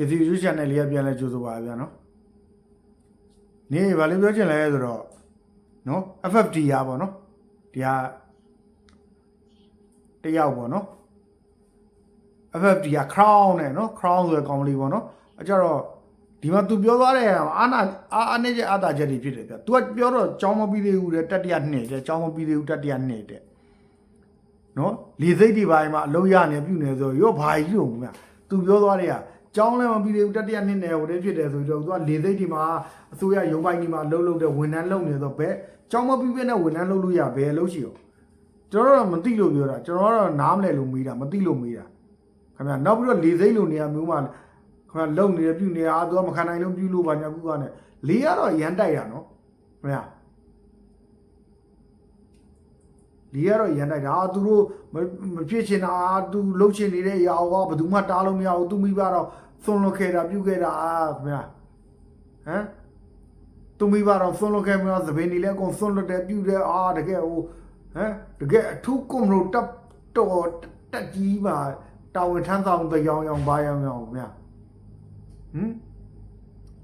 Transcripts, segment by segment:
ကစီယူချန်နယ်လေးကပြန်လဲကြိုးစားပါဗျာနော်နေဘာလို့ပြောချင်လဲဆိုတော့နော် FFT ရပါတော့ဒီဟာတယောက်ပေါ့နော် FFT က crown နဲ့နော် crown ဆိုတဲ့ကောင်လေးပေါ့နော်အကြတော့ဒီမှာ तू ပြောသွားတဲ့အာနာအာအနေကျအာတာချက်တွေဖြစ်တယ်ဗျ तू ကပြောတော့ကြောင်းမပြီးသေးဘူးတဲ့တတိယနှစ်တဲ့ကြောင်းမပြီးသေးဘူးတတိယနှစ်တဲ့နော်လေစိတ်ဒီပိုင်းမှာအလုံးရနေပြုနေဆိုရောဘာကြီးလို့မြသူပြောသွားတဲ့ ကကြောင်းလည်းမပြီးသေးဘူးတတိယနှစ်နဲ့ဟိုတည်းဖြစ်တယ်ဆိုတော့ तू ကလေစိတ်ဒီမှာအစိုးရရုံးပိုင်းဒီမှာလှုပ်လှုပ်တဲ့ဝန်ထမ်းလုပ်နေဆိုဘယ်ကြောင်းမပြီးပဲနဲ့ဝန်ထမ်းလုပ်လို့ရဘယ်လို့ရှိရောကျွန်တော်တော့မသိလို့ပြောတာကျွန်တော်တော့နားမလဲလို့မေးတာမသိလို့မေးတာခင်ဗျာနောက်ပြီးတော့လေစိမ့်လိုနေရာမျိုးမှာခင်ဗျာလုံနေရပြုနေရအာသူကမခံနိုင်လို့ပြုလို့ပါညာကူကနဲ့လေကတော့ရမ်းတိုက်တာနော်ခင်ဗျာ လေကတော့ရမ်းတိုက်တာအာသူတို့မမဖြစ်ချင်တာအာသူလှုပ်ချင်နေတဲ့အရာကဘယ်သူမှတားလို့မရဘူးသူမိဘတော့သွန်လွတ်ခဲ့တာပြုခဲ့တာအာခင်ဗျာဟမ်သူမိဘတော့သွန်လွတ်ခဲ့မှာသပင်နေလဲအကုန်သွန်လွတ်တယ်ပြုတယ်အာတကယ်ဟိုဟမ်တကယ်အထူးကွန်လို့တပ်တော်တက်ကြီးပါတာဝန်ထမ်းဆောင်တဲ့ရောင်ရောင်ဘာရောင်ရောင်ခင်ဗျာဟမ်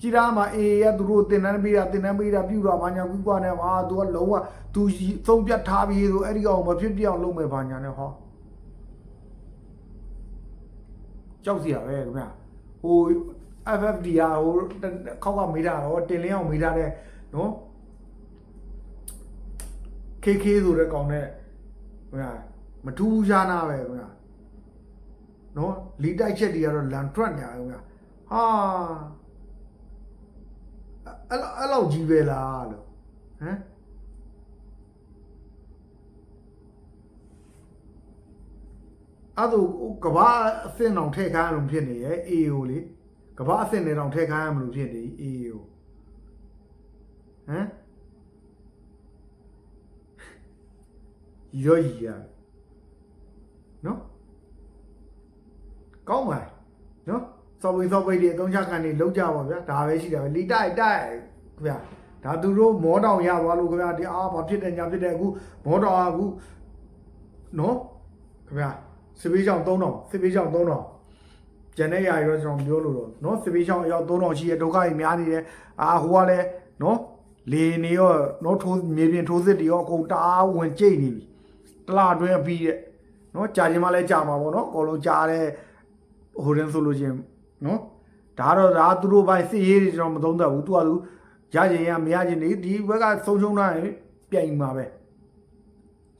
ကြည်ရာမှာအေးရသူတို့တင်တန်းပေးတာတင်တန်းပေးတာပြုတာဘာညာကူကွာနဲ့အာသူကလုံးဝသူသုံးပြတ်ထားပြီးဆိုအဲ့ဒီကောင်မဖြစ်ပြအောင်လုပ်မယ်ဘာညာနဲ့ဟောကြောက်စီရပဲခင်ဗျာဟို FFD อ่ะဟိုခောက်ကမေးတာဟောတင်လင်းအောင်မေးတာတဲ့နော် KK ဆိုတဲ့ကောင်နဲ့ခင်ဗျာမထူးဘူးရှားနာပဲခင်ဗျာနော်လီတိုက်ချက်တွေကတော့လန်ထွက်နေအောင်ခင်ဗျာဟာ အဲ့လိုအဲ့လိုကြီးပဲလားလို့ဟမ်အဲ့ဒါကဘာအစင်အောင်ထည့်ခိုင်းလို့ဖြစ်နေရဲ့ AO လေကဘာအစင်နေတော့ထည့်ခိုင်းရမလို့ဖြစ်နေ AO ဟမ်ရောကြီးရနော်ကောင်းပါလေနော် စော်ဝေစော်ပိတ်တွေအသုံးချခံနေလောက်ကြပါဗျာဒါပဲရှိတယ်ပဲလီတိုက်တိုက်ခင်ဗျာဒါသူတို့မောတောင်ရသွားလို့ခင်ဗျာဒီအားဘာဖြစ်တယ်ညာဖြစ်တယ်အခုမောတောင်ကအခုနော်ခင်ဗျာစစ်ပေးချောင်း3000စစ်ပေးချောင်း3000ကျန်တဲ့ຢာရောကျွန်တော်ပြောလို့တော့နော်စစ်ပေးချောင်းအယောက်3000ရှိရဒုက္ခကြီးများနေတယ်အာဟိုကလည်းနော်လေနေရောနော်ထိုးမြေပြင်ထိုးစစ်တွေရောအကုန်တအားဝင်ကြိတ်နေပြီတလားအတွင်းအပြီးတဲ့နော်ကြာခြင်းမလဲကြာမှာပေါ့နော်အကုန်လုံးကြာတဲ့ဟိုရင်ဆိုလို့ချင်း နော်ဒါတော့ဒါသူတို့ပိုင်းစစ်ရေးတွေကျွန်တော်မသုံးသပ်ဘူးသူကသူရခြင်းရမရခြင်းတွေဒီဘက်ကဆုံးရှုံးထားရင်ပြိုင်မှာပဲ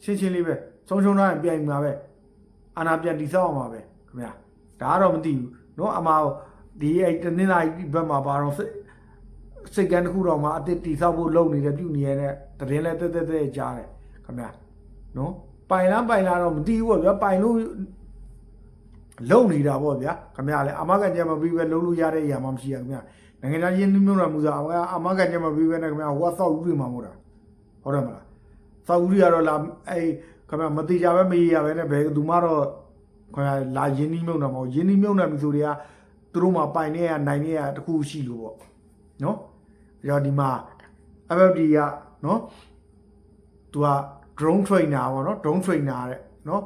ရှင်းရှင်းလေးပဲဆုံးရှုံးထားရင်ပြိုင်မှာပဲအာနာပြန်တိဆောက်အောင်မှာပဲခင်ဗျာဒါကတော့မသိဘူးနော်အမဒီအဲ့တနင်္လာရီဘက်မှာပါတော့စိတ်စိတ်ကန်းတစ်ခုတော့မှအတစ်တိဆောက်ဖို့လုပ်နေတယ်ပြုနေရတဲ့တရင်လဲတက်တက်တက်ကြားတယ်ခင်ဗျာနော်ပိုင်လားပိုင်လားတော့မသိဘူးပေါ့ဗျာပိုင်လို့ လုံနေတာပေါ့ဗျာခမရလဲအမကန်ချက်မပြီးပဲလုံးလို့ရတဲ့အရာမှမရှိရခင်ဗျာနိုင်ငံခြားရင်းနှီးမြှုပ်နှံမှုစားအမကန်ချက်မပြီးပဲနဲ့ခင်ဗျာဟိုကစောက်ဦးတွေမှာမို့တာဟုတ်တယ်မလားစောက်ဦးတွေကတော့လာအဲခင်ဗျာမတိကြပဲမရရပဲနဲ့ဘယ်သူမှတော့ခင်ဗျာလာရင်းနှီးမြှုပ်နှံမဟုတ်ရင်းနှီးမြှုပ်နှံမှုဆိုတွေကသူတို့မှာပိုင်နေရနိုင်နေရတခုရှိလို့ပေါ့နော်ကြောဒီမှာ FFD ကနော်သူက drone trainer ပေါ့နော် drone trainer တဲ့နော်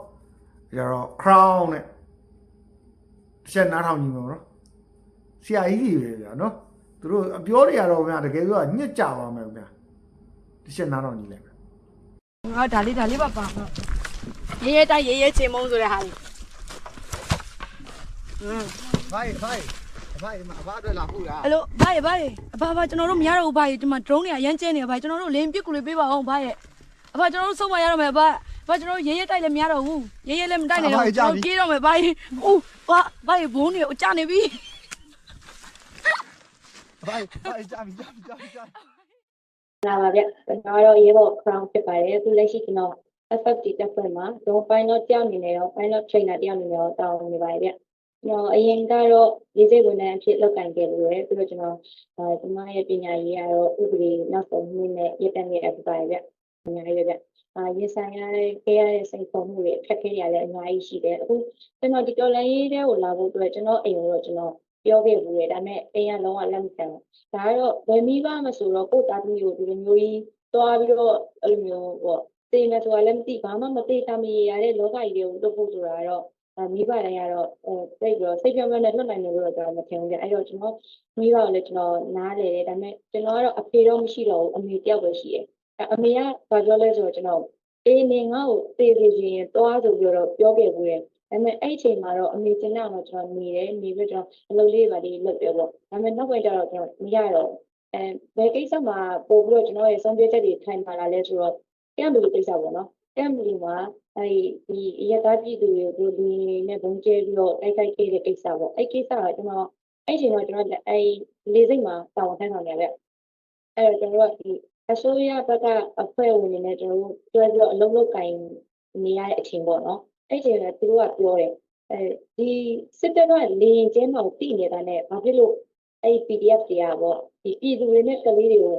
ကြတော့ crown နဲ့ တစ်ချက်နားထောင်ကြည့်မှာပေါ့နော်ဆရာကြီးကြီးပဲဗျာနော်သူတို့အပြောတွေကတော့ဗျာတကယ်ဆိုညက်ကြပါမယ်ဗျာတစ်ချက်နားထောင်ကြည့်လိုက်မယ်ငါဒါလေးဒါလေးပါပါတော့ရေးရဲတိုက်ရေးရဲချင်မုံဆိုတဲ့ဟာလေးဟမ်ဖိုင်ဖိုင်ဖိုင်အဘအတွက်လာဖို့လားအဲ့လိုဘာရဲ့ဘာရဲ့အဘဘာကျွန်တော်တို့မရတော့ဘူးဘာရဲ့ဒီမှာ drone တွေအရန်ကျဲနေဘာကျွန်တော်တို့လင်းပစ်ကူလေးပေးပါအောင်ဘာရဲ့အဘကျွန်တော်တို့ဆုံးမရတော့မယ်ဘာ ဘာကျွန်တော်တို့ရေးရဲတိုက်လည်းမရတော့ဘူးရေးရဲလည်းမတိုက်နိုင်တော့ကျွန်တော်ပြေးတော့မယ်ဘာရဲ့ဦးဘာဘာရဲ့ဘုန်းတွေကြာနေပြီဖိုင်ဖိုင်ကြာပြီကြာပြီကြာပြီကြာပြီလာပါဗျကျွန်တော်ကတော့ရေးဖို့ crown ဖြစ်ပါတယ်အခုလက်ရှိကျွန်တော် FFT တက်ဖွဲ့မှာတော့ pilot တယောက်အနေနဲ့တော့ pilot trainer တယောက်အနေနဲ့တော့တာဝန်နေပါတယ်ဗျကျွန်တော်အရင်ကတော့ရေးစိတ်ဝန်ထမ်းအဖြစ်လုပ်ကင်ခဲ့လို့ရယ်ပြီးတော့ကျွန်တော်အဲကျွန်မရဲ့ပညာရေးကတော့ဥပဒေနောက်ဆုံးနည်းနဲ့ရပ်တန့်နေအပ်ပါတယ်ဗျအများကြီးပဲဗျ အာရေးဆိုင်ရတဲ့ခဲ့ရတဲ့စိတ်ပုံမှုတွေအခက်အခဲတွေလည်းအများကြီးရှိတယ်အခုကျွန်တော်ဒီတော်လိုင်းရေးတဲ့ကိုလာဖို့အတွက်ကျွန်တော်အိမ်ကိုတော့ကျွန်တော်ပြောခဲ့ဘူးလေဒါပေမဲ့အိမ်ကလုံးဝလက်မခံဘူးဒါကတော့ဝယ်မိပါမဆိုတော့ကိုယ့်သားသမီးကိုဒီလိုမျိုးကြီးသွားပြီးတော့အဲ့လိုမျိုးပေါ့သိနေဆိုတာလည်းမသိဘာမှမသိတာမရရတဲ့လောကကြီးတွေကိုလုပ်ဖို့ဆိုတာကတော့အဲမိဘတိုင်းကတော့အဲစိတ်တော့စိတ်ပြောင်းပြောင်းနဲ့လွတ်နိုင်တယ်လို့တော့ကျွန်တော်မထင်ဘူးကြအဲ့တော့ကျွန်တော်မိဘကိုလည်းကျွန်တော်နားလေတယ်ဒါပေမဲ့ကျွန်တော်ကတော့အဖေတော့မရှိတော့ဘူးအမေတယောက်ပဲရှိတယ် အဲအမေကဘာပြောလဲဆိုတော့ကျွန်တော်အေးနေငါ့ကိုသေသေးချင်းရင်သွားဆိုပြီးတော့ပြောခဲ့ဘူးတယ်ဒါပေမဲ့အဲ့အချိန်မှာတော့အမေကျင်တော့ကျွန်တော်နေတယ်နေပြီးတော့အလုပ်လေးပါလေးလုပ်ပြောပေါ့ဒါပေမဲ့နောက်ပိုင်းကျတော့ကျွန်တော်မရတော့ဘူးအဲဘယ်ကိစ္စမှာပို့ပြီးတော့ကျွန်တော်ရဲ့ဆုံးဖြတ်ချက်တွေထိုင်ပါလာလဲဆိုတော့ကံဘလူကိစ္စပေါ့နော်ကံဘလူမှာအဲဒီဒီအရသာပြည်သူတွေကိုလူတွေနဲ့ဘုံကျဲပြီးတော့တိုက်ခိုက်ခဲ့တဲ့ကိစ္စပေါ့အဲ့ကိစ္စကကျွန်တော်အဲ့ချိန်တော့ကျွန်တော်အဲ့လေးစိတ်မှာတာဝန်ထမ်းဆောင်နေရတယ်အဲ့တော့ကျွန်တော်ကဒီ အစိုးရဘက်ကအဖွဲ့ဝင်တွေနဲ့ကျွန်တော်တို့တွဲပြီးတော့အလုပ်လုပ်ကင်နေရတဲ့အချိန်ပေါ့နော်အဲ့ချိန်ကသူတို့ကပြောတယ်အဲဒီစစ်တပ်ကလေရင်ကျဲမှာတည်နေတာနဲ့ဘာဖြစ်လို့အဲ့ PDF တွေကပေါ့ဒီပြည်သူတွေနဲ့ကလေးတွေကို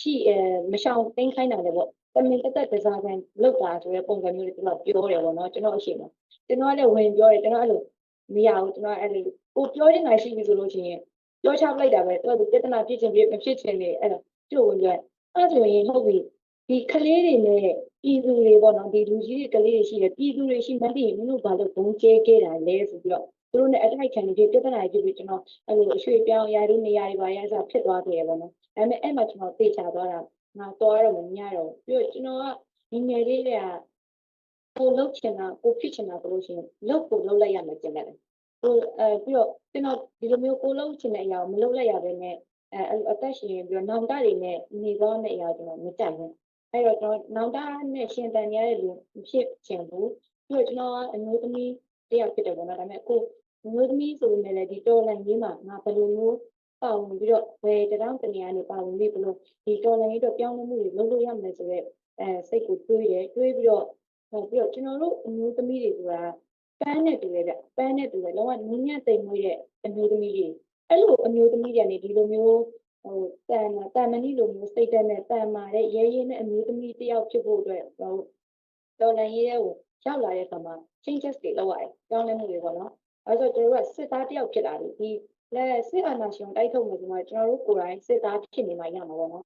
ရှိအဲမရှောင်သိမ်းခိုင်းတာလေပေါ့တမင်တက်တက်ဒဇာကန်လောက်တာဆိုတဲ့ပုံစံမျိုးတွေကျွန်တော်ပြောတယ်ပေါ့နော်ကျွန်တော်အရှိမကျွန်တော်လည်းဝင်ပြောတယ်ကျွန်တော်အဲ့လိုမရဘူးကျွန်တော်အဲ့လိုကိုပြောချင်တာရှိပြီဆိုလို့ရှိရင်ပြောချပလိုက်တာပဲသူကပြဿနာဖြစ်ချင်းဖြစ်မဖြစ်ချင်းနေအဲ့တော့ သူ့ကိုဝင်ပြောအဲ့ဆိုရင်ဟုတ်ပြီဒီကလေးတွေနဲ့ပြည်သူတွေပေါ့နော်ဒီလူကြီးတွေကလေးတွေရှိတယ်ပြည်သူတွေရှိမှန်းသိရင်မင်းတို့ဘာလို့ဘုံကျဲခဲ့တာလဲဆိုပြီးတော့သူတို့နဲ့အတိုက်ခံနေပြဿနာကြီးဖြစ်ပြီးကျွန်တော်အဲ့လိုအရွှေ့ပြောင်းရာတို့နေရာတွေပါရစားဖြစ်သွားခဲ့ရပေါ့နော်ဒါပေမဲ့အဲ့မှာကျွန်တော်သိချသွားတာငါတော့တော့မမြရတော့ပြီးတော့ကျွန်တော်ကငငယ်လေးတွေကကိုလှုပ်ချင်တာကိုဖြစ်ချင်တာဆိုလို့ရှိရင်လှုပ်ကိုလှုပ်လိုက်ရမယ်ကျင်တယ်ကိုအဲပြီးတော့ကျွန်တော်ဒီလိုမျိုးကိုလှုပ်ချင်တဲ့အရာကိုမလှုပ်လိုက်ရဘဲနဲ့ အဲအဲ့လိုအသက်ရှင်ပြီးတော့နောင်တတွေနဲ့နေသွားတဲ့အရာကျွန်တော်မကြိုက်ဘူးအဲ့တော့ကျွန်တော်နောင်တနဲ့ရှင်တန်ရတဲ့လူမဖြစ်ချင်ဘူးပြီးတော့ကျွန်တော်ကအမျိုးသမီးတယောက်ဖြစ်တယ်ပေါ့နော်ဒါပေမဲ့ကိုအမျိုးသမီးဆိုပေမဲ့လည်းဒီတော်လန်ကြီးမှာငါဘယ်လိုမျိုးပါဝင်ပြီးတော့ဘယ်တရောင်းတနေရာနေပါဝင်ပြီးဘယ်လိုဒီတော်လန်ကြီးတော့ပြောင်းလဲမှုတွေလုပ်လို့ရမယ်ဆိုတော့အဲစိတ်ကိုတွေးတယ်တွေးပြီးတော့ဟောပြီးတော့ကျွန်တော်တို့အမျိုးသမီးတွေဆိုတာပန်းနဲ့တူတယ်ဗျပန်းနဲ့တူတယ်လောကနင်းညံ့တိမ်မွေးတဲ့အမျိုးသမီးတွေ အဲ့လိုအမျိုးသမီးတွေကနေဒီလိုမျိုးဟိုတန်မာတန်မဏိလိုမျိုးစိတ်တက်နဲ့တန်မာတဲ့ရဲရဲနဲ့အမျိုးသမီးတယောက်ဖြစ်ဖို့အတွက်ဟိုတော်လန်ရေးကိုရောက်လာတဲ့အခါမှာ changes တွေလုပ်ရတယ်ပြောင်းလဲမှုတွေပေါ့နော်အဲဆိုကျွန်တော်တို့ကစစ်သားတယောက်ဖြစ်လာပြီဒီလဲစစ်အာဏာရှင်တိုက်ထုတ်မယ်ဆိုမှကျွန်တော်တို့ကိုယ်တိုင်စစ်သားဖြစ်နေမှရမှာပေါ့နော်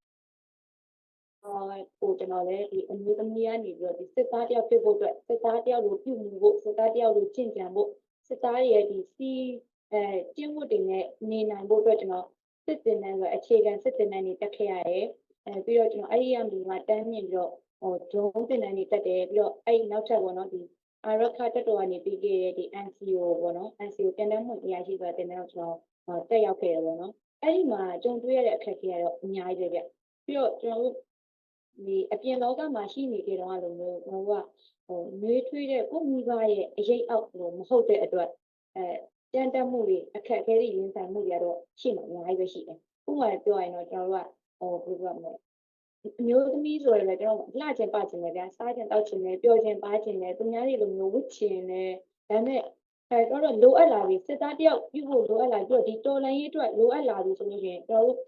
အော်ကိုကျွန်တော်လည်းဒီအမျိုးသမီးကနေပြီးတော့ဒီစစ်သားတယောက်ဖြစ်ဖို့အတွက်စစ်သားတယောက်လိုပြုမှုဖို့စစ်သားတယောက်လိုကျင့်ကြံဖို့စစ်သားရဲ့ဒီစီ အဲကျင့်ဝတ်တွေနဲ့နေနိုင်ဖို့အတွက်ကျွန်တော်စစ်တင်တဲ့ဆိုအခြေခံစစ်တင်တဲ့နေတက်ခဲ့ရတယ်အဲပြီးတော့ကျွန်တော်အဲ့ဒီအမှုမှာတန်းမြင့်ပြီးတော့ဟိုဒုံတင်တဲ့နေတက်တယ်ပြီးတော့အဲ့ဒီနောက်ထပ်ပေါ့နော်ဒီအာရခတက်တော်ကနေပြီးခဲ့တဲ့ဒီ NCO ပေါ့နော် NCO တင်တဲ့မှုအရာရှိဆိုတဲ့တင်တဲ့ကျွန်တော်တက်ရောက်ခဲ့တယ်ပေါ့နော်အဲ့ဒီမှာကြုံတွေ့ရတဲ့အခက်အခဲကတော့အများကြီးပဲဗျပြီးတော့ကျွန်တော်တို့ဒီအပြင်လောကမှာရှိနေကြတော့အဲ့လိုမျိုးကျွန်တော်တို့ကဟိုနှွေးထွေးတဲ့ကိုမိဘရဲ့အရေးအောက်လို့မဟုတ်တဲ့အတွက်အဲ တန်တက်မှုတွေအခက်အခဲတွေရင်ဆိုင်မှုတွေကတော့ရှိမှာအများကြီးပဲရှိတယ်ဥပမာပြောရင်တော့ကျွန်တော်တို့ကဟိုဘယ်လိုပြောမလဲအမျိုးသမီးဆိုရင်လည်းကျွန်တော်လှချင်ပချင်တယ်ဗျာစားချင်တောက်ချင်တယ်ပျော်ချင်ပါချင်တယ်သူများတွေလိုမျိုးဝတ်ချင်တယ်ဒါပေမဲ့အဲတော့လိုအပ်လာပြီစစ်သားတယောက်ပြုဖို့လိုအပ်လာပြီးတော့ဒီတော်လန်ရေးအတွက်လိုအပ်လာပြီဆိုလို့ရှိရင်ကျွန်တော်တို့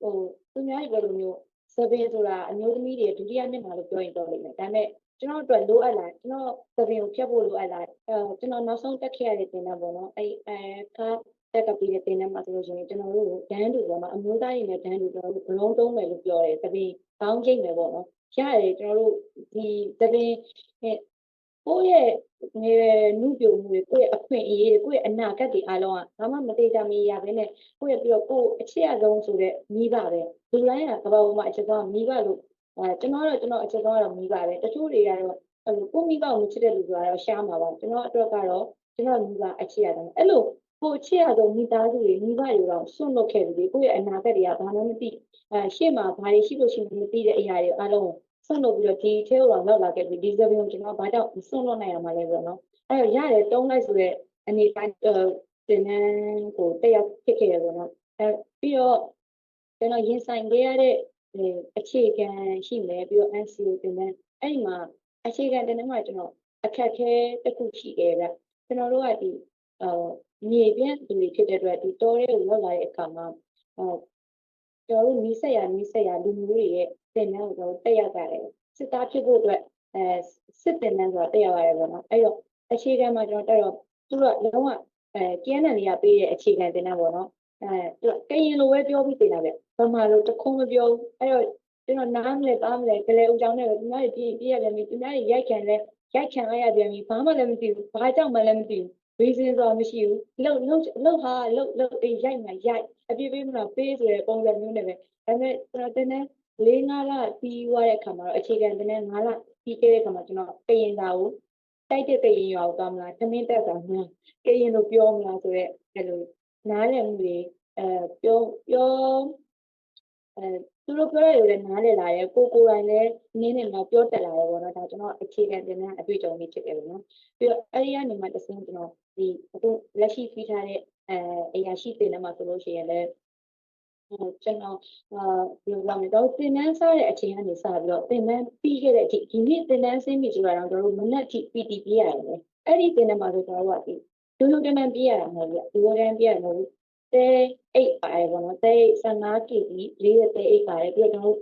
ဟိုသူများတွေလိုမျိုးစပင်းဆိုတာအမျိုးသမီးတွေဒုတိယမျက်နှာလို့ပြောရင်တော်လိမ့်မယ်ဒါပေမဲ့ ကျွန်တော်အတွက်လိုအပ်လာကျွန်တော်စပင်းကိုဖြတ်ဖို့လိုအပ်လာအဲကျွန်တော်နောက်ဆုံးတက်ခဲ့ရတဲ့တင်တဲ့ပေါ့နော်အဲအဲကားတက်ကပြီးတဲ့တင်တဲ့မှာဆိုလို့ရှိရင်ကျွန်တော်တို့ဒန်းတူပေါ့နော်အမျိုးသားတွေနဲ့ဒန်းတူကျွန်တော်တို့ဘလုံးသုံးမယ်လို့ပြောတယ်စပင်းကောင်းချိန်မယ်ပေါ့နော်ရတယ်ကျွန်တော်တို့ဒီစပင်းကိုယ့်ရဲ့ငယ်နုပြုံမှုတွေကိုယ့်ရဲ့အခွင့်အရေးတွေကိုယ့်ရဲ့အနာဂတ်တွေအားလုံးကဘာမှမသေးချာမရဘဲနဲ့ကိုယ့်ရဲ့ပြီးတော့ကိုယ်အချစ်အဆုံးဆိုတဲ့မိဘပဲလူတိုင်းကကမ္ဘာပေါ်မှာအချစ်ဆုံးမိဘလို့ အဲကျွန်တော်တော့ကျွန်တော်အချစ်ဆုံးကတော့မိဘပဲတချို့တွေကတော့အဲ့လိုကိုမိဘကိုမချစ်တဲ့လူတွေကတော့ရှားမှာပါကျွန်တော်အတွက်ကတော့ကျွန်တော်မိဘအချစ်ရတယ်အဲ့လိုကိုချစ်ရဆုံးမိသားစုတွေမိဘတွေတော့ဆွန့်လွတ်ခဲ့ပြီကိုယ့်ရဲ့အနာဂတ်တွေကဘာမှမသိအဲရှေ့မှာဘာတွေရှိလို့ရှိမှမသိတဲ့အရာတွေအားလုံးဆွန့်လွတ်ပြီးတော့ဒီထဲကိုတော့ရောက်လာခဲ့ပြီဒီဇဗီကိုကျွန်တော်ဘာကြောင့်ဆွန့်လွတ်နိုင်ရမှာလဲဆိုတော့နော်အဲ့တော့ရတယ်တုံးလိုက်ဆိုတဲ့အနေတိုင်းတင်နန်းကိုတက်ရောက်ဖြစ်ခဲ့ရပေါ့နော်အဲပြီးတော့ကျွန်တော်ရင်ဆိုင်ခဲ့ရတဲ့ အခြေခံရှိမယ်ပြီးတော့ NCO တင်နန်းအဲ့ဒီမှာအခြေခံတင်နန်းမှာကျွန်တော်အခက်ခဲတစ်ခုရှိခဲ့ဗျကျွန်တော်တို့ကဒီအာမြေပြန့်သူတွေဖြစ်တဲ့အတွက်ဒီတောထဲကိုရောက်လာတဲ့အခါမှာအာကျွန်တော်တို့နီးစက်ရနီးစက်ရလူမျိုးတွေရဲ့တင်နန်းကိုကျွန်တော်တက်ရောက်ကြတယ်စစ်သားဖြစ်ဖို့အတွက်အဲစစ်တင်နန်းဆိုတာတက်ရောက်ရတယ်ပေါ့နော်အဲ့တော့အခြေခံမှာကျွန်တော်တက်တော့သူကလုံးဝအဲကျန်းတဲ့နေရာပေးတဲ့အခြေခံတင်နန်းပေါ့နော် အဲသူကရင်လိုပဲပြောပြီးတင်တာဗျဘာမှလို့တခုံးမပြောဘူးအဲ့တော့ကျွန်တော်နားမလဲပါမလဲကလေးဦးကြောင်းနဲ့သူများတွေပြည့်ပြည့်ရတယ်မြေသူများတွေရိုက်ခံလဲရိုက်ခံလိုက်ရပြန်ပြီဘာမှလည်းမသိဘူးဘာကြောင့်မှလည်းမသိဘူး reason ဆိုတာမရှိဘူးလှုပ်လှုပ်လှုပ်ဟာလှုပ်လှုပ်အေးရိုက်မှရိုက်အပြည့်ပေးမလားပေးဆိုတဲ့ပုံစံမျိုးနဲ့ပဲဒါပေမဲ့ကျွန်တော်တင်းနေလေးငါးလပြီးသွားတဲ့အခါမှာတော့အခြေခံတင်းနေငါးလပြီးခဲ့တဲ့အခါမှာကျွန်တော်ကရင်သားကိုတိုက်တဲ့ကရင်ရွာကိုသွားမလားသမင်းတက်တာမှန်းကရင်လိုပြောမလားဆိုတော့အဲ့လို နားလည်မှုတွေအဲပြောပြောအဲသူတို့ပြောရတဲ့နားလည်လာတယ်ကိုကိုယ်တိုင်လည်းနင်းနေတော့ပြောတက်လာတယ်ပေါ့နော်ဒါကျွန်တော်အခြေခံတင်းနေအတွေ့အကြုံလေးဖြစ်တယ်ပေါ့နော်ပြီးတော့အဲ့ဒီကနေမှတစ်ဆင့်ကျွန်တော်ဒီအခုလက်ရှိပြီးထားတဲ့အဲအရာရှိတင်နေမှာဆိုလို့ရှိရင်လည်းဟိုကျွန်တော်အာဘယ်လိုပြောမလဲတော့သင်တန်းစတဲ့အချိန်ကနေစပြီးတော့သင်တန်းပြီးခဲ့တဲ့အထိဒီနေ့သင်တန်းဆင်းပြီဆိုတာတော့ကျွန်တော်တို့မနက်ထိ PT ပြရရတယ်လေအဲ့ဒီသင်တန်းမှာဆိုကျွန်တော်တို့ကဒီ ဒုဒုတန်းပြရတာမဟုတ်ဘူးဒုဒုတန်းပြရမဟုတ်ဘူးတဲအိတ်ပါတယ်ပေါ့နော်တဲ15 kg လေးတဲ့တဲအိတ်ပါတယ်ပြီးတော့ကျွန်တော်တို့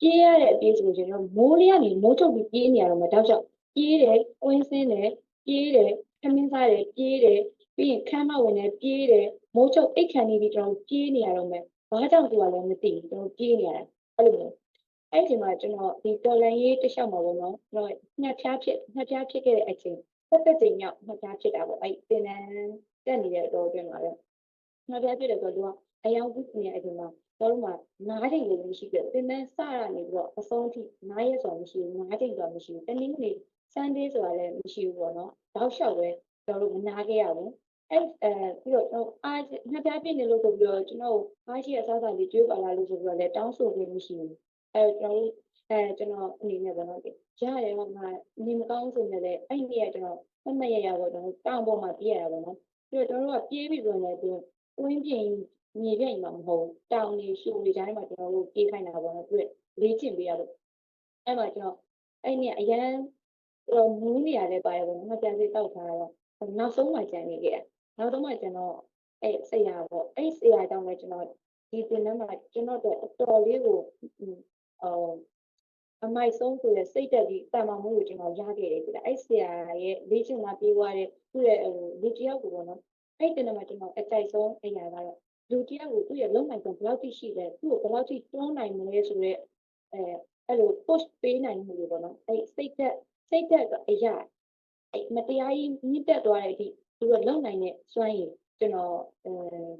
ပြေးရတဲ့အပြေးဆိုလို့ရှိရင်တော့မိုးလေးကနေမိုးချုပ်ပြီးပြေးနေရတော့မှတောက်လျှောက်ပြေးတယ်၊ကွင်းစင်းတယ်ပြေးတယ်ခမင်းစားတယ်ပြေးတယ်ပြီးရင်ခမ်းမဝင်တယ်ပြေးတယ်မိုးချုပ်အိတ်ခံနေပြီးကျွန်တော်ပြေးနေရတော့မယ်ဘာကြောင့်သူကလည်းမသိဘူးကျွန်တော်ပြေးနေရတယ်အဲ့လိုမျိုးအဲ့ဒီမှာကျွန်တော်ဒီတော်လန်ရေးတစ်လျှောက်မှာပေါ့နော်ကျွန်တော်နှစ်ဖြားဖြစ်နှစ်ဖြားဖြစ်ခဲ့တဲ့အချိန် သက်သက်ချိန်မြောက်နှစ်ဖြားဖြစ်တာပေါ့အဲ့တင်တန်းတက်နေတဲ့အတော်အတွင်းမှာပဲနှစ်ဖြားဖြစ်တယ်ဆိုတော့သူကအယောင်ကူးနေတဲ့အချိန်မှာကျွန်တော်တို့မှာနားချိန်လေးမရှိပြတင်တန်းစရနေပြီးတော့အဆုံးထိနားရက်ဆိုတာမရှိဘူးနားချိန်ဆိုတာမရှိဘူးတနည်းနည်း Sunday ဆိုတာလည်းမရှိဘူးပေါ့နော်။တောက်လျှောက်ပဲကျွန်တော်တို့မနာခဲ့ရဘူး။အဲ့အဲပြီးတော့ကျွန်တော်အားနှစ်ပြားပြည့်နေလို့ဆိုပြီးတော့ကျွန်တော်အားရှိအစားအစာလေးကျွေးပါလားလို့ဆိုပြီးတော့လည်းတောင်းဆိုခွင့်မရှိဘူး။အဲကျွန်တော် အဲကျွန်တော်အနေနဲ့ပေါ့နော်။ရတယ်ဟောမှာနေမကောင်းဆိုနေတယ်အဲ့ဒီကကျွန်တော်မမရရပေါ့ကျွန်တော်တောင်းပေါ်မှာပြေးရတာပေါ့နော်။ပြီးတော့ကျွန်တော်တို့ကပြေးပြီးဆိုရင်လည်းသူဝင်းပြင်းမြေပြိုင်မှာမဟုတ်တောင်နေရှူနေတိုင်းမှာကျွန်တော်တို့ပြေးခိုင်းတာပေါ့နော်။ပြီးလေးကျင့်ပေးရလို့အဲ့မှာကျွန်တော်အဲ့ဒီအရန်တော့မူးနေရလဲပါတယ်ပေါ့နော်။ပြန်စီတောက်ထားတော့နောက်ဆုံးမှကြံနေခဲ့တာနောက်ဆုံးမှကျွန်တော်အဲ့ဆရာပေါ့အဲ့ဆရာကြောင့်လည်းကျွန်တော်ဒီတင်ထဲမှာကျွန်တော်တို့အတော်လေးကိုအော် အမိုက်ဆုံးဆိုတဲ့စိတ်တက်ပြီးတာမမှုကိုကျွန်တော်ရခဲ့တယ်ဆိုတာအဲ့ဆရာရဲ့လေ့ကျင့်မှာပြေးသွားတဲ့သူ့ရဲ့ဟိုလူတယောက်ကိုပေါ့နော်အဲ့တင်ထဲမှာကျွန်တော်အကြိုက်ဆုံးအရာကတော့လူတယောက်ကိုသူ့ရဲ့လုံနိုင်ဆုံးဘယ်လောက်ထိရှိလဲသူ့ကိုဘယ်လောက်ထိတွန်းနိုင်မလဲဆိုတော့အဲအဲ့လို push ပေးနိုင်မှုတွေပေါ့နော်အဲ့စိတ်သက်စိတ်သက်အရာအဲ့မတရားကြီးမြင့်တက်သွားတဲ့အထိသူကလုံနိုင်တဲ့စွမ်းရည်ကျွန်တော်အဲ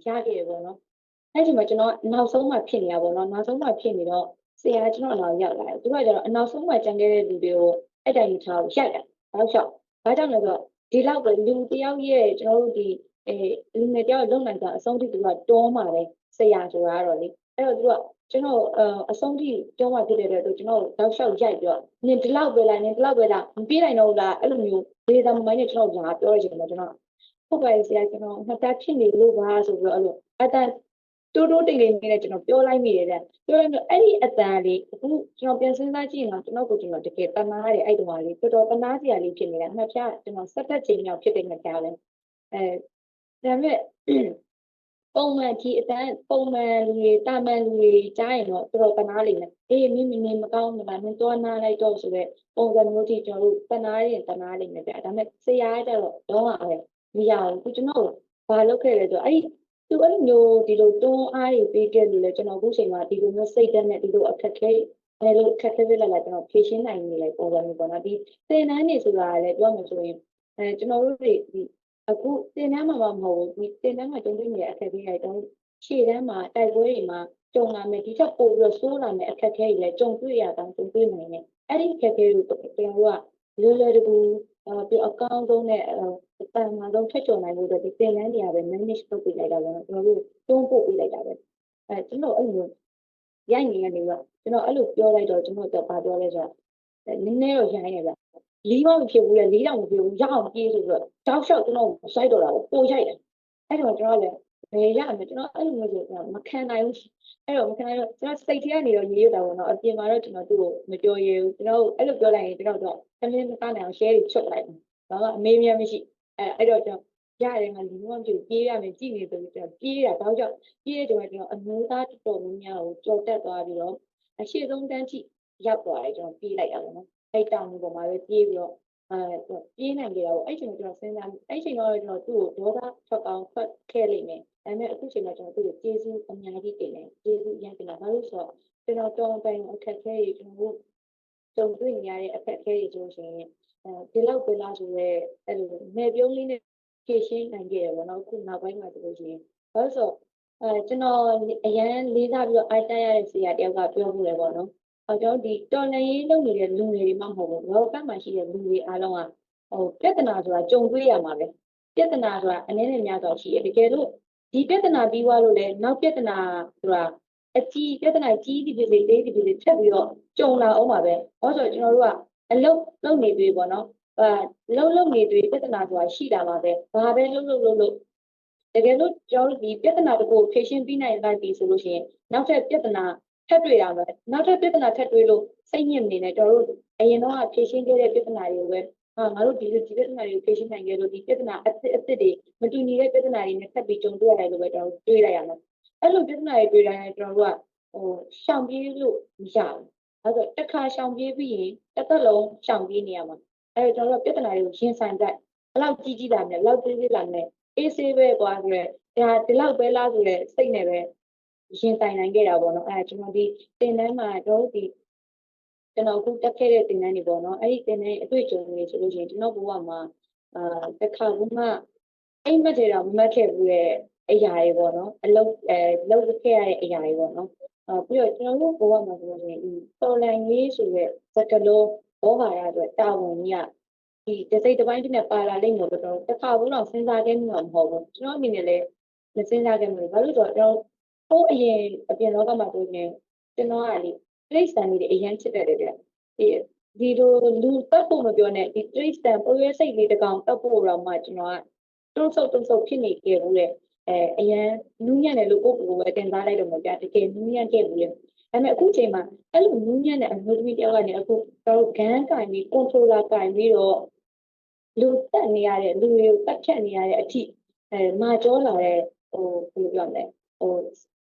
ရခဲ့တယ်ပေါ့နော်အဲ့ဒီမှာကျွန်တော်နောက်ဆုံးမှဖြစ်နေရပါတော့နောက်ဆုံးမှဖြစ်နေတော့ ဆရာကျွန်တော်အနောက်ရောက်လာတယ်သူကကျတော့အနောက်ဆုံးမှာကြံခဲ့တဲ့လူတွေကိုအဲ့တိုင်းယူထားကိုရိုက်တာနောက်လျှောက်ဘာကြောင့်လဲဆိုတော့ဒီလောက်ပဲလူတယောက်ရဲ့ကျွန်တော်တို့ဒီအဲလူငယ်တယောက်လုံနိုင်တာအဆုံးထိသူကတောမှာပဲဆရာဆိုတာကတော့လေအဲ့တော့သူကကျွန်တော်အဆုံးထိတောမှာဖြစ်တဲ့အတွက်ကျွန်တော်တောက်လျှောက်ရိုက်ပြီးတော့နင်ဒီလောက်ပဲလားနင်ဒီလောက်ပဲလားမပြေးနိုင်တော့ဘူးလားအဲ့လိုမျိုးဒေတာမမိုင်းနဲ့ကျွန်တော်ကပြောရချင်တယ်ကျွန်တော်ဟုတ်ပါရဲ့ဆရာကျွန်တော်နှစ်တက်ဖြစ်နေလို့ပါဆိုပြီးတော့အဲ့လိုအတန် တိုးတိုးတိတ်လေးနဲ့ကျွန်တော်ပြောလိုက်မိတယ်တဲ့ပြောလိုက်တော့အဲ့ဒီအတန်လေးအခုကျွန်တော်ပြန်စဉ်းစားကြည့်ရင်တော့ကျွန်တော်ကိုကျွန်တော်တကယ်တနာတယ်အဲ့တုန်းကလေးတော်တော်တနာစရာလေးဖြစ်နေတာနှစ်ဖြားကျွန်တော်ဆက်သက်ချိန်မြောက်ဖြစ်တဲ့နှစ်ဖြားလဲအဲဒါပေမဲ့ပုံမှန်ဒီအတန်းပုံမှန်လူတွေတာမန်လူတွေကြားရင်တော့တော်တော်တနာလိမ့်မယ်အေးမင်းမနေမကောင်းဘူးလားမင်းတော့နားလိုက်တော့ဆိုတော့ပုံစံမျိုးကြီးကျွန်တော်တို့တနာရင်တနာလိမ့်မယ်ဗျာဒါပေမဲ့ဆရာကကြတော့တော့အဲ့မရဘူးသူကျွန်တော်ဘာလုပ်ခဲ့လဲဆိုတော့အဲ့ သူအဲ့လိုမျိုးဒီလိုတွန်းအားတွေပေးခဲ့လို့လေကျွန်တော်အခုချိန်မှာဒီလိုမျိုးစိတ်ဓာတ်နဲ့ဒီလိုအခက်ခဲအဲလိုအခက်ခဲဖြစ်လာလာကျွန်တော်ဖြေရှင်းနိုင်နေလေပုံစံမျိုးပေါ့နော်ဒီသင်တန်းနေဆိုတာကလည်းပြောမှဆိုရင်အဲကျွန်တော်တို့တွေဒီအခုသင်တန်းမှာမဟုတ်ဘူးဒီသင်တန်းမှာတုံ့ပြန်နေတဲ့အခက်ခဲတွေတုံးရှေ့တန်းမှာတိုက်ပွဲတွေမှာကြုံလာမယ်ဒီချက်ပို့ပြီးဆိုးလာမယ်အခက်ခဲတွေလည်းကြုံတွေ့ရတာကြုံတွေ့နိုင်တယ်အဲ့ဒီအခက်ခဲတွေကိုကျွန်တော်တို့ကလွယ်လွယ်တကူအဲ ပြီးအကောင်းဆုံးနဲ့အတန်မှန်ဆုံးထက်ကျော်နိုင်လို့ဒီသင်တန်းတွေကပဲ manage လုပ်ပေးလိုက်တာပဲကျွန်တော်တို့တွန်းပို့ပေးလိုက်တာပဲအဲကျွန်တော်အဲ့လိုရိုက်နေရနေတော့ကျွန်တော်အဲ့လိုပြောလိုက်တော့ကျွန်တော်တော့ဘာပြောလဲဆိုတော့နည်းနည်းတော့ရိုင်းနေပါလေးပေါင်းမဖြစ်ဘူးလေလေးတောင်မဖြစ်ဘူးရအောင်ပြေးဆိုတော့တောက်လျှောက်ကျွန်တော်စိုက်တော့တာပေါ့ပိုရိုက်တယ်အဲ့တော့ကျွန်တော်လည်းဘယ်ရမလဲကျွန်တော်အဲ့လိုမျိုးဆိုတော့မခံနိုင်ဘူး အဲ့တော့မခံနိုင်တော့ကျွန်တော်စိတ်ထဲကနေတော့ရေးရတာပေါ့နော်အပြင်မှာတော့ကျွန်တော်သူ့ကိုမပြောရဘူးကျွန်တော်အဲ့လိုပြောလိုက်ရင်ကျွန်တော်တော့သမင်းမကနိုင်အောင် share တွေချုပ်လိုက်တယ်ဘာမှအမေးမြတ်မရှိအဲအဲ့တော့ကျွန်တော်ရတယ်ငါလူမျိုးမဖြစ်ပြေးရမယ်ကြည့်နေတယ်ကျွန်တော်ပြေးတာတောက်လျှောက်ပြေးတဲ့ကျွန်တော်အမျိုးသားတော်တော်များများကိုကြော်တက်သွားပြီးတော့အရှိဆုံးတန်းထိရောက်သွားတယ်ကျွန်တော်ပြေးလိုက်တာပေါ့နော်အဲ့တောင်ပေါ်မှာပဲပြေးပြီးတော့အဲပြေးနိုင်ကြတာပေါ့အဲ့ချိန်ကျွန်တော်စဉ်းစားအဲ့ချိန်တော့ကျွန်တော်သူ့ကိုဒေါသထွက်ကောင်းထွက်ခဲ့လိမ့်မယ် ဒါပေမဲ့အခုချိန်မှာကျွန်တော်သူ့ကိုကျေးဇူးအများကြီးတင်တယ်ကျေးဇူးအများကြီးတင်တာဘာလို့ဆိုတော့ကျွန်တော်တောင်းပန်အခက်အခဲတွေကျွန်တော်တို့ကြုံတွေ့နေရတဲ့အခက်အခဲတွေဆိုရှင်အဲဒီလောက်ပဲလားဆိုတော့အဲ့လိုနေပြုံးလေးနဲ့ဖြည့်ရှင်းနိုင်ကြတယ်ပေါ့နော်အခုနောက်ပိုင်းမှာဆိုလို့ရှိရင်ဘာလို့ဆိုအဲကျွန်တော်အရန်လေးစားပြီးတော့အိုက်တက်ရတဲ့ဆရာတယောက်ကပြောမှုလေပေါ့နော်အဲကျွန်တော်ဒီတော်လန်ရေးလုပ်နေတဲ့လူငယ်တွေမှမဟုတ်ဘူးလောကမှာရှိတဲ့လူတွေအားလုံးကဟိုပြဿနာဆိုတာကြုံတွေ့ရမှာပဲပြဿနာဆိုတာအနေနဲ့များတော့ရှိရတကယ်လို့ ဒီပြဿနာပြီးသွားလို့လည်းနောက်ပြဿနာဆိုတာအကြီးပြဿနာကြီးဒီဖြစ်စေလေးဒီဖြစ်စေထပ်ပြီးတော့ကြုံလာအောင်ပါပဲဟောဆိုကျွန်တော်တို့ကအလုတ်လုပ်နေပြီပေါ့နော်အဲလုံလုံနေပြီပြဿနာဆိုတာရှိတာပါပဲဘာပဲလုံလုံလုံလုံတကယ်လို့ကျွန်တော်တို့ဒီပြဿနာတစ်ခုဖြေရှင်းပြီးနိုင်လိုက်ပြီဆိုလို့ရှိရင်နောက်ထပ်ပြဿနာထပ်တွေ့ရမယ်နောက်ထပ်ပြဿနာထပ်တွေ့လို့စိတ်ညစ်နေတယ်ကျွန်တော်တို့အရင်တော့ဖြေရှင်းခဲ့တဲ့ပြဿနာတွေကိုပဲဟာ ငါတို့ဒီလိုဒီပြဿနာတွေကိုဖြေရှင်းနိုင်ခဲ့လို့ဒီပြဿနာအစ်စ်အစ်စ်တွေမတူညီတဲ့ပြဿနာတွေနဲ့ထပ်ပြီးကြုံတွေ့ရတယ်လို့ပဲကျွန်တော်တို့တွေးလိုက်ရမယ်အဲ့လိုပြဿနာတွေတွေ့တိုင်းကျွန်တော်တို့ကဟိုရှောင်ပြေးလို့မရဘူးအဲ့တော့တစ်ခါရှောင်ပြေးပြီးရင်တစ်သက်လုံးရှောင်ပြေးနေရမှာအဲ့တော့ကျွန်တော်တို့ပြဿနာတွေကိုရင်ဆိုင်တတ်ဘယ်လောက်ကြီးကြီးလာမလဲဘယ်လောက်သေးသေးလာမလဲအေးဆေးပဲကွာဆိုတော့ဒါဒီလောက်ပဲလားဆိုတော့စိတ်နဲ့ပဲရင်ဆိုင်နိုင်ခဲ့တာပေါ့နော်အဲ့ဒါကျွန်တော်ဒီတင်တန်းမှာတော့ဒီ ကျွန်တော်အခုတက်ခဲ့တဲ့တင်တန်းတွေပေါ့နော်အဲ့ဒီတင်တန်းအတွေ့အကြုံတွေဆိုလို့ရှိရင်ကျွန်တော်ဘဝမှာအာတစ်ခါကမှအိမ်မက်တွေတော့မမက်ခဲ့ဘူးရဲ့အရာတွေပေါ့နော်အလုပ်အဲလုပ်ခဲ့ရတဲ့အရာတွေပေါ့နော်အာပြီးတော့ကျွန်တော်တို့ဘဝမှာဆိုလို့ရှိရင်ဒီတော်လန်ရေးဆိုတဲ့စကလုံးဘောဟာရအတွက်တာဝန်ကြီးကဒီတစ်စိတ်တစ်ပိုင်းတစ်နဲ့ပါလာလိမ့်မယ်လို့တော့တစ်ခါဘူးတော့စဉ်းစားခဲ့မှုတော့မဟုတ်ဘူးကျွန်တော်အနေနဲ့လည်းမစဉ်းစားခဲ့ဘူးဘာလို့ဆိုတော့ကျွန်တော်ဟိုအရင်အပြင်လောကမှာဆိုရင်ကျွန်တော်ကလေ ပြိဿံနေတဲ့အရန်ချစ်တယ်တဲ့ဒီဒီလိုလူတက်ဖို့မပြောနဲ့ဒီပြိဿံပိုရဲစိတ်လေးတစ်ကောင်တက်ဖို့တော့မှကျွန်တော်ကတုံးဆုပ်တုံးဆုပ်ဖြစ်နေခဲ့ဘူးလေအဲအရန်နူးညံ့တယ်လို့ကိုယ့်ကိုယ်ကိုပဲတင်စားလိုက်လို့မပြတကယ်နူးညံ့ခဲ့ဘူးလေဒါပေမဲ့အခုချိန်မှာအဲ့လိုနူးညံ့တဲ့အမျိုးသမီးတယောက်ကနေအခုတော့ဂန်းကင်ပြီးကွန်ထရိုလာကင်ပြီးတော့လူတက်နေရတဲ့လူတွေကိုတက်ဖြတ်နေရတဲ့အထိအဲမာကြောလာတဲ့ဟိုဘယ်လိုပြောမလဲဟို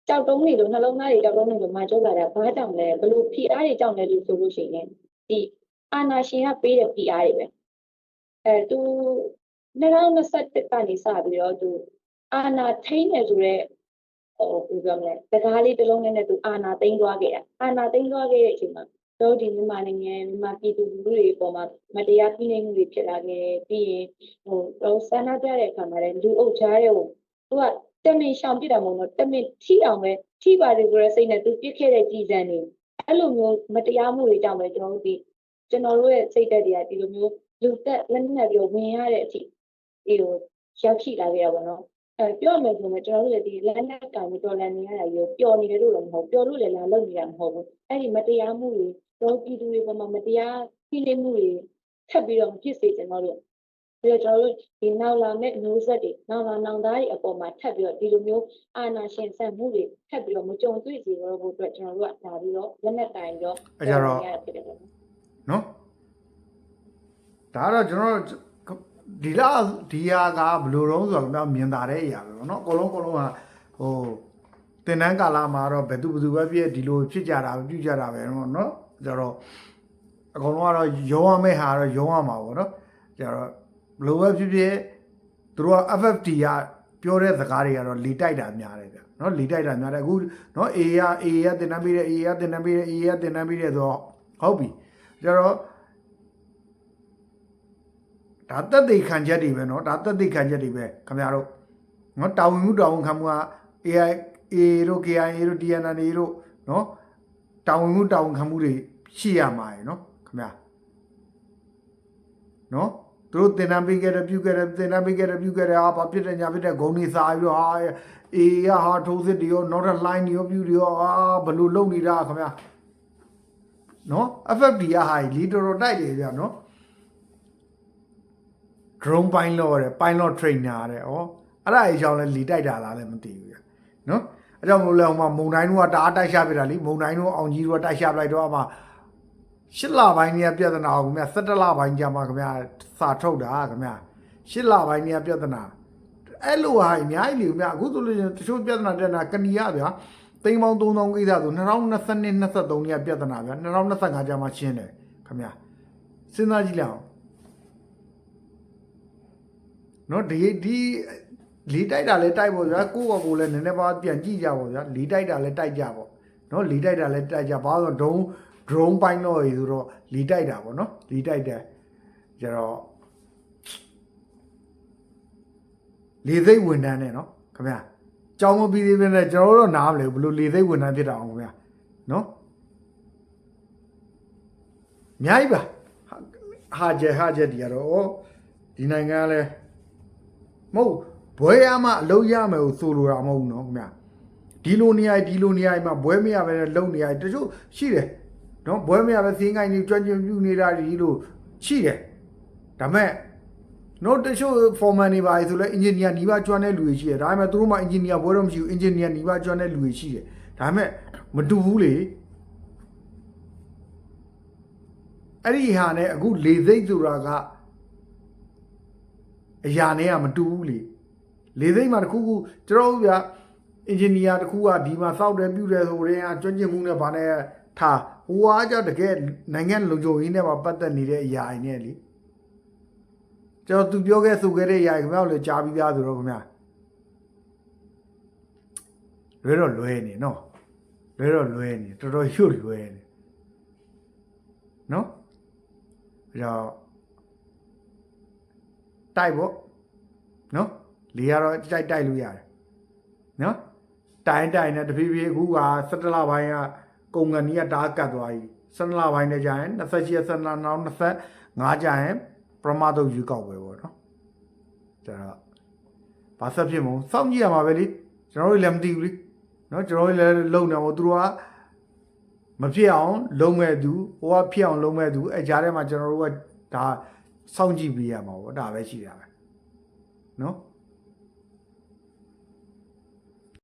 ကြောက်တုံးနေလို့နှလုံးသားတွေကြောက်တုံးနေလို့မာကြောလာတာဘာကြောင့်လဲဘယ်လိုဖိအားတွေကြောင့်လဲလို့ဆိုလို့ရှိရင်ဒီအာနာရှင်ကပေးတဲ့ဖိအားတွေပဲအဲသူ2021ကနေစပြီးတော့သူအာနာထိန်းတယ်ဆိုတော့ဟိုဘယ်လိုပြောမလဲစကားလေးတစ်လုံးနဲ့နဲ့သူအာနာသိမ်းသွားခဲ့တာအာနာသိမ်းသွားခဲ့တဲ့အချိန်မှာတော့ဒီမြန်မာနိုင်ငံမြန်မာပြည်သူလူထုတွေပေါ်မှာမတရားဖိနှိပ်မှုတွေဖြစ်လာခဲ့တယ်ပြီးရင်ဟိုတော့ဆန္ဒပြတဲ့အခါမှာလည်းလူအုပ်ချားတဲ့ဟိုသူက တက်မင်ရှောင်ပြစ်တာမဟုတ်တော့တက်မင်ထိအောင်ပဲထိပါတယ်ဆိုတဲ့စိတ်နဲ့သူပြစ်ခဲ့တဲ့ကြည်စံတွေအဲ့လိုမျိုးမတရားမှုတွေကြောင့်ပဲကျွန်တော်တို့ဒီကျွန်တော်တို့ရဲ့စိတ်သက်တွေကဒီလိုမျိုးလူတက်လက်နက်ပြီးဝင်ရတဲ့အထိဒီလိုရောက်ရှိလာခဲ့တာပေါ့နော်အဲပြောရမယ်ဆိုရင်ကျွန်တော်တို့လည်းဒီလက်နက်ကံပြီးတော်လန်နေရတာရောပျော်နေတယ်လို့လည်းမဟုတ်ပျော်လို့လည်းလာလုပ်နေတာမဟုတ်ဘူးအဲ့ဒီမတရားမှုတွေတော့ပြည်သူတွေပေါ်မှာမတရားဖိနှိပ်မှုတွေထပ်ပြီးတော့မဖြစ်စေချင်တော့လို့ ပြီးတော့ကျွန်တော်တို့ဒီနောက်လာမဲ့မျိုးဆက်တွေနောက်လာနောင်သားတွေအပေါ်မှာထပ်ပြီးတော့ဒီလိုမျိုးအာဏာရှင်ဆန်မှုတွေထပ်ပြီးတော့မကြုံတွေ့စေတော့ဘူးအတွက်ကျွန်တော်တို့ကလာပြီးတော့လက်နက်ကင်ပြီးတော့အဲ့ကြတော့ရတာဖြစ်တယ်ပေါ့နော်နော်ဒါကတော့ကျွန်တော်တို့ဒီလားဒီဟာကဘယ်လိုတော့ဆိုတော့မြင်သာတဲ့အရာပဲပေါ့နော်အကုန်လုံးအကုန်လုံးကဟိုတင်တန်းကာလမှာတော့ဘယ်သူဘယ်သူပဲဖြစ်ဒီလိုဖြစ်ကြတာပဲပြုကြတာပဲနော်နော်ကျတော့အကုန်လုံးကတော့ရုံးရမယ့်ဟာတော့ရုံးရမှာပေါ့နော်ကျတော့ ဘလို့ပဲဖြစ်ဖြစ်သူတို့က FFT ကပြောတဲ့စကားတွေကတော့လေတိုက်တာများတယ်ဗျနော်လေတိုက်တာများတယ်အခုနော် A ရ A ရတင်နှမ်းပြီးတယ် A ရတင်နှမ်းပြီးတယ် A ရတင်နှမ်းပြီးတယ်ဆိုတော့ဟုတ်ပြီဒါတော့ဒါတက်သိခံချက်တွေပဲနော်ဒါတက်သိခံချက်တွေပဲခင်ဗျားတို့နော်တာဝန်မှုတာဝန်ခံမှုက AI A တို့ KIA တို့ DNA တွေတို့နော်တာဝန်မှုတာဝန်ခံမှုတွေရှိရမှာရေနော်ခင်ဗျာနော် သူတို့တင်တန်းပေးခဲ့တယ်ပြုခဲ့တယ်တင်တန်းပေးခဲ့တယ်ပြုခဲ့တယ်ဟာဘာဖြစ်တယ်ညာဖြစ်တယ်ဂုံနေစာပြီးတော့ဟာအေးရဟာထိုးစစ်တွေရောနောက်ထပ် line တွေရောပြုတွေရောအာဘယ်လိုလုပ်နေတာခင်ဗျာနော် FFD ကဟာလီတော်တော်တိုက်တယ်ဗျာနော် drone pilot တဲ့ pilot trainer တဲ့ဩအဲ့ဒါအကြောင်းလဲလီတိုက်တာလားလည်းမသိဘူးဗျာနော်အဲ့ကြောင့်မလို့လဲဟိုမှာမုံတိုင်းတို့ကတအားတိုက်ရှာပြတာလीမုံတိုင်းတို့အောင်ကြီးတို့ကတိုက်ရှာပလိုက်တော့အမှ ရှစ်လပိုင်းကြီးကပြဿနာကိုခင်ဗျာ17လပိုင်းကြာမှခင်ဗျာစာထုတ်တာခင်ဗျာရှစ်လပိုင်းကြီးကပြဿနာအဲ့လိုဟာအများကြီးလေခင်ဗျာအခုဆိုလို့ရှိရင်တချို့ပြဿနာတက်တာကဏီရဗျာသိန်းပေါင်း3000ကိစ္စဆို2022 23ညပြဿနာဗျာ2025ကြာမှရှင်းတယ်ခင်ဗျာစဉ်းစားကြည့်လိုက်အောင်နော်ဒီဒီလီတိုက်တာလဲတိုက်ပေါ့ဗျာကိုယ့်ဘော်ကိုလည်းနည်းနည်းပါးပြန်ကြည့်ကြပေါ့ဗျာလီတိုက်တာလဲတိုက်ကြပေါ့နော်လီတိုက်တာလဲတိုက်ကြဘာလို့ဒုံ drone ပိုင်းတော့ရေဆိုတော့လီတိုက်တာပေါ့နော်လီတိုက်တယ်ကျတော့လေသိပ်ဝန်ထမ်းနဲ့နော်ခင်ဗျာကြောင်းမပြီးသေးဘဲနဲ့ကျွန်တော်တို့နားမလဲဘလို့လေသိပ်ဝန်ထမ်းဖြစ်တာအောင်ခင်ဗျာနော်အများကြီးပါဟာကျဲဟာကျဲဒီကတော့ဒီနိုင်ငံလဲမဟုတ်ဘွဲရမှအလုပ်ရမယ်ကိုဆိုလိုတာမဟုတ်ဘူးနော်ခင်ဗျာဒီလိုနေရာဒီလိုနေရာမှာဘွဲမရပဲလုံနေရာတချို့ရှိတယ် နော်ဘွဲမရပဲစင်းကိုင်းကြီးကြွန့်ကျင်ပြူနေတာဒီလိုရှိတယ်ဒါမဲ့နော်တချို့ formal နေပါလေဆိုလဲ engineer ညီပါကျွမ်းတဲ့လူတွေရှိတယ်ဒါပေမဲ့သူတို့မှ engineer ဘွဲတော့မရှိဘူး engineer ညီပါကျွမ်းတဲ့လူတွေရှိတယ်ဒါမဲ့မတူဘူးလေအဲ့ဒီဟာနဲ့အခုလေစိတ်ဆိုတာကအရာနဲ့ကမတူဘူးလေလေစိတ်မှာတခုခုကျွန်တော်တို့ဗျာအင်ဂျင်နီယာတခုကဒီမှာစောက်တယ်ပြုတယ်ဆိုရင်အကျွမ်းကျင်မှုနဲ့ဗာနဲ့ ထားဟိုအားကြောင့်တကယ်နိုင်ငံလုံခြုံရေးနဲ့ပါပတ်သက်နေတဲ့အရာတွေနဲ့လေကျွန်တော်သူပြောခဲ့ဆိုခဲ့တဲ့အရာတွေခင်ဗျားတို့လည်းကြားပြီးသားဆိုတော့ခင်ဗျာလွဲတော့လွဲနေနော်လွဲတော့လွဲနေတော်တော်ရွတ်လွဲနေနော်အဲ့တော့တိုက်ပေါ့နော်လေကတော့တိုက်တိုက်လို့ရတယ်နော်တိုင်တိုင်နဲ့တဖြည်းဖြည်းအခုက17လပိုင်းက ကုံငန်ကြီးကတားကတ်သွားပြီ17လပိုင်းနဲ့ကြာရင်28ရက်17လနောက်25ကြာရင်ပရမတ်တော့ယူကောက်ပဲပေါ့နော်ဒါတော့ဘာဆက်ဖြစ်မလို့စောင့်ကြည့်ရမှာပဲလေကျွန်တော်တို့လည်းမသိဘူးလေနော်ကျွန်တော်တို့လည်းလုံနေပေါ့သူတို့ကမဖြစ်အောင်လုံမဲ့သူဟိုကဖြစ်အောင်လုံမဲ့သူအဲကြားထဲမှာကျွန်တော်တို့ကဒါစောင့်ကြည့်ပေးရမှာပေါ့ဒါပဲရှိတာပဲနော်